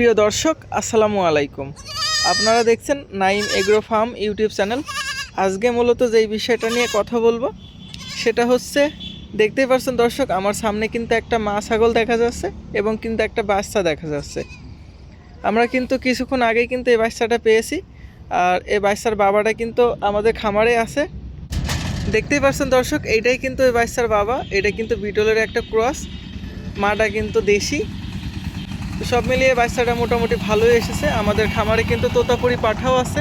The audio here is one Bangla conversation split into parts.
সুপ্রিয় দর্শক, আসসালামু আলাইকুম। আপনারা দেখছেন Naim Agro Farm YouTube channel. আজকে মূলত যেই বিষয়টা নিয়ে কথা বলব, সেটা হচ্ছে, দেখতেই পাচ্ছেন দর্শক, আমার সামনে কিন্তু একটা মা ছাগল দেখা যাচ্ছে এবং কিন্তু একটা বাচ্চা দেখা যাচ্ছে। আমরা কিন্তু কিছুক্ষণ আগেই কিন্তু এই বাচ্চাটা পেয়েছি, আর এই বাচ্চার বাবাটা কিন্তু আমাদের খামারে আছে। দেখতেই পাচ্ছেন দর্শক, এইটাই কিন্তু এই বাচ্চার বাবা, এটা কিন্তু বিটলের একটা ক্রস, মাটা কিন্তু দেশি। সব মিলিয়ে বাচ্চাটা মোটামুটি ভালোই এসেছে। আমাদের খামারে কিন্তু তোতাপুরি পাঠাও আছে।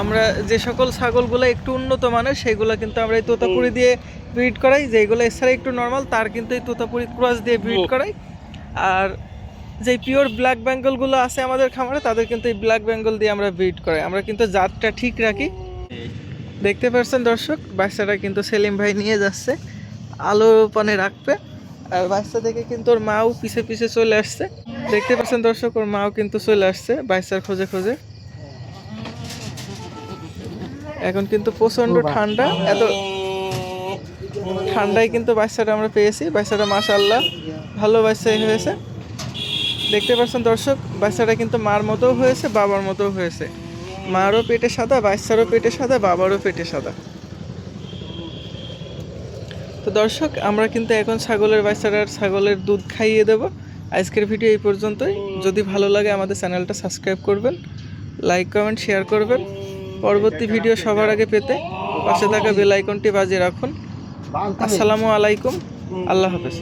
আমরা যে সকল ছাগলগুলো একটু উন্নত মানের সেগুলো কিন্তু আমরা এই তোতাপুরি দিয়ে ব্রিড করাই। যেগুলো এছাড়া একটু নর্মাল তার কিন্তু এই তোতাপুরি ক্রস দিয়ে ব্রিড করাই। আর যে পিওর ব্ল্যাক বেঙ্গলগুলো আছে আমাদের খামারে তাদের কিন্তু এই ব্ল্যাক বেঙ্গল দিয়ে আমরা ব্রিড করাই। আমরা কিন্তু জাতটা ঠিক রাখি। দেখতে পাচ্ছেন দর্শক বাচ্চাটা কিন্তু সেলিম ভাই নিয়ে যাচ্ছে। আলো পানে রাখবে। আর বাচ্চা দেখে কিন্তু ওর মাও পিছে পিছে চলে আসছে। দেখতে পাচ্ছেন দর্শক ওর মাও কিন্তু চলে আসছে বাচ্চার খোঁজে খোঁজে। এখন কিন্তু প্রচণ্ড ঠান্ডা এত ঠান্ডায় কিন্তু বাচ্চাটা আমরা পেয়েছি। বাচ্চাটা মাশাল্লাহ ভালো বাচ্চাই হয়েছে। দেখতে পাচ্ছেন দর্শক বাচ্চাটা কিন্তু মার মতোও হয়েছে বাবার মতোও হয়েছে। মারও পেটে সাদা বাচ্চারও পেটে সাদা বাবারও পেটে সাদা। তো দর্শক আমরা কিন্তু এখন ছাগলের বাচ্চাটার ছাগলের দুধ খাইয়ে দেব। আজকের ভিডিও এই পর্যন্তই। যদি ভালো লাগে আমাদের চ্যানেলটা সাবস্ক্রাইব করবেন, লাইক, কমেন্ট, শেয়ার করবেন। পরবর্তী ভিডিও সবার আগে পেতে পাশে থাকা বেল আইকনটি বাজিয়ে রাখুন। আসসালামু আলাইকুম, আল্লাহ হাফেজ।